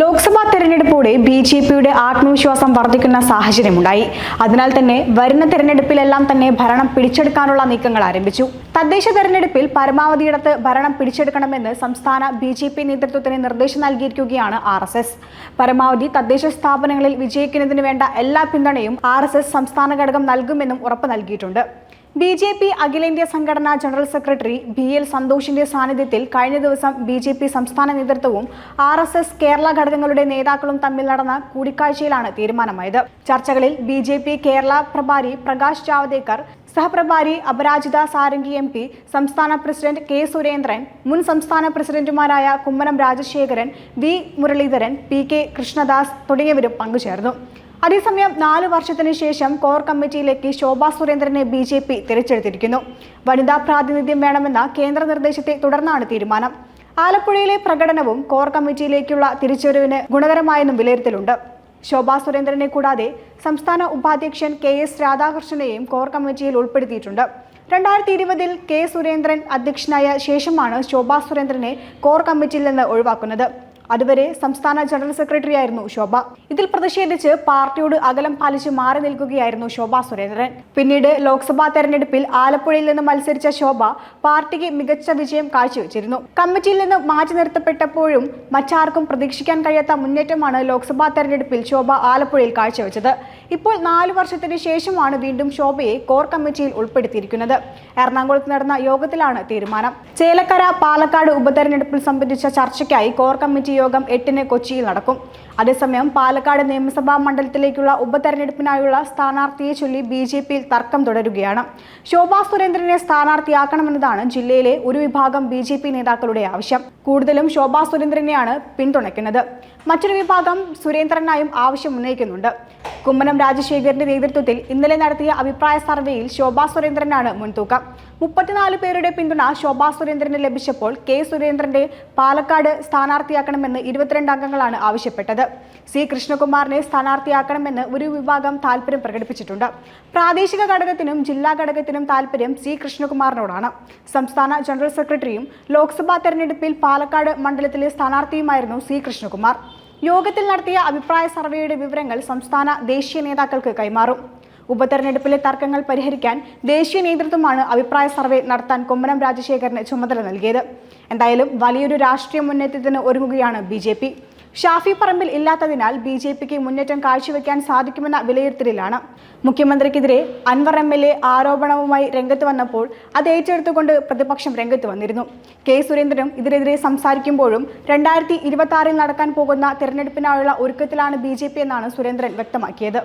Lok Sabha തെരഞ്ഞെടുപ്പോടെ B J പിയുടെ ആത്മവിശ്വാസം വർദ്ധിക്കുന്ന സാഹചര്യമുണ്ടായി. അതിനാൽ തന്നെ വരുന്ന തെരഞ്ഞെടുപ്പിലെല്ലാം തന്നെ ഭരണം പിടിച്ചെടുക്കാനുള്ള നീക്കങ്ങൾ ആരംഭിച്ചു. തദ്ദേശ തെരഞ്ഞെടുപ്പിൽ പരമാവധിയിടത്ത് ഭരണം പിടിച്ചെടുക്കണമെന്ന് സംസ്ഥാന ബി ജെ പി നേതൃത്വത്തിന് നിർദ്ദേശം നൽകിയിരിക്കുകയാണ് ആർ എസ് എസ്. പരമാവധി തദ്ദേശ സ്ഥാപനങ്ങളിൽ വിജയിക്കുന്നതിന് വേണ്ട എല്ലാ പിന്തുണയും ആർ എസ് എസ് സംസ്ഥാന ഘടകം നൽകുമെന്നും ഉറപ്പ് നൽകിയിട്ടുണ്ട്. ബി ജെ പി അഖിലേന്ത്യാ സംഘടനാ ജനറൽ സെക്രട്ടറി ബി എൽ സന്തോഷിന്റെ സാന്നിധ്യത്തിൽ കഴിഞ്ഞ ദിവസം ബി ജെ പി സംസ്ഥാന നേതൃത്വവും ആർ എസ് എസ് കേരള ഘടകങ്ങളുടെ നേതാക്കളും തമ്മിൽ നടന്ന കൂടിക്കാഴ്ചയിലാണ് തീരുമാനമായത്. ചർച്ചകളിൽ ബി ജെ പി കേരള പ്രഭാരി പ്രകാശ് ജാവദേക്കർ സഹപ്രഭാരി അപരാജിത സാരംഗി എം പി സംസ്ഥാന പ്രസിഡന്റ് കെ സുരേന്ദ്രൻ മുൻ സംസ്ഥാന പ്രസിഡന്റുമാരായ Kummanam Rajasekharan V Muraleedharan P K Krishnadas തുടങ്ങിയവരും പങ്കുചേർന്നു. അതേസമയം നാല് വർഷത്തിന് ശേഷം കോർ കമ്മിറ്റിയിലേക്ക് ശോഭാ സുരേന്ദ്രനെ ബി ജെ പി തിരിച്ചെടുത്തിരിക്കുന്നു. വനിതാ പ്രാതിനിധ്യം വേണമെന്ന കേന്ദ്ര നിർദ്ദേശത്തെ തുടർന്നാണ് തീരുമാനം. ആലപ്പുഴയിലെ പ്രകടനവും കോർ കമ്മിറ്റിയിലേക്കുള്ള തിരിച്ചുവരവിന് ഗുണകരമായെന്നും വിലയിരുത്തലുണ്ട്. ശോഭാ സുരേന്ദ്രനെ കൂടാതെ സംസ്ഥാന ഉപാധ്യക്ഷൻ കെ എസ് രാധാകൃഷ്ണനെയും കോർ കമ്മിറ്റിയിൽ ഉൾപ്പെടുത്തിയിട്ടുണ്ട്. രണ്ടായിരത്തി ഇരുപതിൽ കെ സുരേന്ദ്രൻ അധ്യക്ഷനായ ശേഷമാണ് ശോഭാ സുരേന്ദ്രനെ കോർ കമ്മിറ്റിയിൽ നിന്ന് ഒഴിവാക്കുന്നത്. അതുവരെ സംസ്ഥാന ജനറൽ സെക്രട്ടറി ആയിരുന്നു ശോഭ. ഇതിൽ പ്രതിഷേധിച്ച് പാർട്ടിയോട് അകലം പാലിച്ച് മാറി നിൽക്കുകയായിരുന്നു ശോഭ സുരേന്ദ്രൻ. പിന്നീട് ലോക്സഭാ തെരഞ്ഞെടുപ്പിൽ ആലപ്പുഴയിൽ നിന്ന് മത്സരിച്ച ശോഭ പാർട്ടിക്ക് മികച്ച വിജയം കാഴ്ചവെച്ചിരുന്നു. കമ്മിറ്റിയിൽ നിന്ന് മാറ്റി നിർത്തപ്പെട്ടപ്പോഴും മറ്റാർക്കും പ്രതീക്ഷിക്കാൻ കഴിയാത്ത മുന്നേറ്റമാണ് ലോക്സഭാ തെരഞ്ഞെടുപ്പിൽ ശോഭ ആലപ്പുഴയിൽ കാഴ്ചവെച്ചത്. ഇപ്പോൾ നാലു വർഷത്തിന് ശേഷമാണ് വീണ്ടും ശോഭയെ കോർ കമ്മിറ്റിയിൽ ഉൾപ്പെടുത്തിയിരിക്കുന്നത്. എറണാകുളത്ത് നടന്ന യോഗത്തിലാണ് തീരുമാനം. ചേലക്കര പാലക്കാട് ഉപതെരഞ്ഞെടുപ്പിൽ സംബന്ധിച്ച ചർച്ചയ്ക്കായി കോർ കമ്മിറ്റി യോഗം എട്ടിന് കൊച്ചിയിൽ നടക്കും. അതേസമയം പാലക്കാട് നിയമസഭാ മണ്ഡലത്തിലേക്കുള്ള ഉപതെരഞ്ഞെടുപ്പിനായുള്ള സ്ഥാനാർത്ഥിയെ ചൊല്ലി ബി ജെ പിയിൽ തർക്കം തുടരുകയാണ്. ശോഭാ സുരേന്ദ്രനെ സ്ഥാനാർത്ഥിയാക്കണമെന്നതാണ് ജില്ലയിലെ ഒരു വിഭാഗം ബി ജെ പി നേതാക്കളുടെ ആവശ്യം. കൂടുതലും ശോഭാ സുരേന്ദ്രനെയാണ് പിന്തുണയ്ക്കുന്നത്. മറ്റൊരു വിഭാഗം സുരേന്ദ്രനായും ആവശ്യം ഉന്നയിക്കുന്നുണ്ട്. കുമ്മനം രാജശേഖരന്റെ നേതൃത്വത്തിൽ ഇന്നലെ നടത്തിയ അഭിപ്രായ സർവേയിൽ ശോഭാ സുരേന്ദ്രനാണ് മുൻതൂക്കം. മുപ്പത്തിനാല് പേരുടെ പിന്തുണ ശോഭാ സുരേന്ദ്രന് ലഭിച്ചപ്പോൾ കെ സുരേന്ദ്രന്റെ പാലക്കാട് സ്ഥാനാർത്ഥിയാക്കണമെന്ന് ഇരുപത്തിരണ്ട് അംഗങ്ങളാണ് ആവശ്യപ്പെട്ടത്. സി കൃഷ്ണകുമാറിനെ സ്ഥാനാർത്ഥിയാക്കണമെന്ന് ഒരു വിഭാഗം താല്പര്യം പ്രകടിപ്പിച്ചിട്ടുണ്ട്. പ്രാദേശിക ഘടകത്തിനും ജില്ലാ ഘടകത്തിനും താല്പര്യം സി കൃഷ്ണകുമാറിനോടാണ്. സംസ്ഥാന ജനറൽ സെക്രട്ടറിയും ലോക്സഭാ തെരഞ്ഞെടുപ്പിൽ പാലക്കാട് മണ്ഡലത്തിലെ സ്ഥാനാർത്ഥിയുമായിരുന്നു സി കൃഷ്ണകുമാർ. യോഗത്തിൽ നടത്തിയ അഭിപ്രായ സർവേയുടെ വിവരങ്ങൾ സംസ്ഥാന ദേശീയ നേതാക്കൾക്ക് കൈമാറും. ഉപതെരഞ്ഞെടുപ്പിലെ തർക്കങ്ങൾ പരിഹരിക്കാൻ ദേശീയ നേതൃത്വമാണ് അഭിപ്രായ സർവേ നടത്താൻ കുമ്മനം രാജശേഖരന് ചുമതല നൽകിയത്. എന്തായാലും വലിയൊരു രാഷ്ട്രീയ മുന്നേറ്റത്തിന് ഒരുങ്ങുകയാണ് ബി ഷാഫി പറമ്പിൽ ഇല്ലാത്തതിനാൽ ബി ജെ പിക്ക് മുന്നേറ്റം കാഴ്ചവെക്കാൻ സാധിക്കുമെന്ന വിലയിരുത്തലിലാണ്. മുഖ്യമന്ത്രിക്കെതിരെ അൻവർ എം എൽ എ ആരോപണവുമായി രംഗത്ത് വന്നപ്പോൾ അത് ഏറ്റെടുത്തുകൊണ്ട് പ്രതിപക്ഷം രംഗത്ത് വന്നിരുന്നു. കെ സുരേന്ദ്രനും ഇതിനെതിരെ സംസാരിക്കുമ്പോഴും രണ്ടായിരത്തി ഇരുപത്തി നടക്കാൻ പോകുന്ന തെരഞ്ഞെടുപ്പിനായുള്ള ഒരുക്കത്തിലാണ് ബി എന്നാണ് സുരേന്ദ്രൻ വ്യക്തമാക്കിയത്.